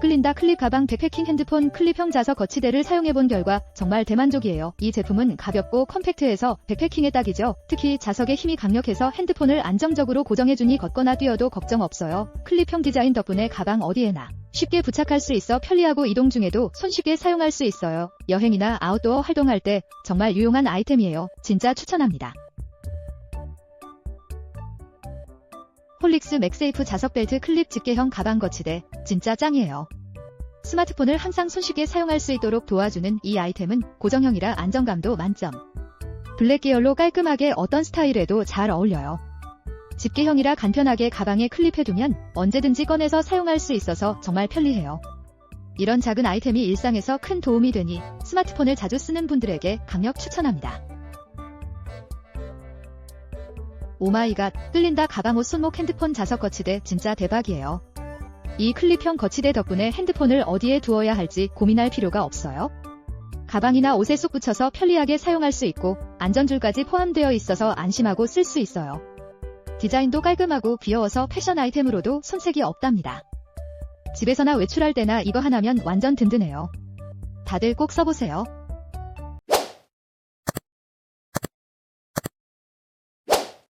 끌린다 클립 가방 백패킹 핸드폰 클립형 자석 거치대를 사용해본 결과 정말 대만족이에요. 이 제품은 가볍고 컴팩트해서 백패킹에 딱이죠. 특히 자석의 힘이 강력해서 핸드폰을 안정적으로 고정해주니 걷거나 뛰어도 걱정 없어요. 클립형 디자인 덕분에 가방 어디에나 쉽게 부착할 수 있어 편리하고 이동 중에도 손쉽게 사용할 수 있어요. 여행이나 아웃도어 활동할 때 정말 유용한 아이템이에요. 진짜 추천합니다. 홀릭스 맥세이프 자석 벨트 클립 집게형 가방 거치대 진짜 짱이에요. 스마트폰을 항상 손쉽게 사용할 수 있도록 도와주는 이 아이템은 고정형이라 안정감도 만점. 블랙 계열로 깔끔하게 어떤 스타일에도 잘 어울려요. 집게형이라 간편하게 가방에 클립해두면 언제든지 꺼내서 사용할 수 있어서 정말 편리해요. 이런 작은 아이템이 일상에서 큰 도움이 되니 스마트폰을 자주 쓰는 분들에게 강력 추천합니다. 오마이갓, 끌린다 가방옷 손목 핸드폰 자석 거치대 진짜 대박이에요. 이 클립형 거치대 덕분에 핸드폰을 어디에 두어야 할지 고민할 필요가 없어요. 가방이나 옷에 쏙 붙여서 편리하게 사용할 수 있고 안전줄까지 포함되어 있어서 안심하고 쓸 수 있어요. 디자인도 깔끔하고 귀여워서 패션 아이템으로도 손색이 없답니다. 집에서나 외출할 때나 이거 하나면 완전 든든해요. 다들 꼭 써보세요.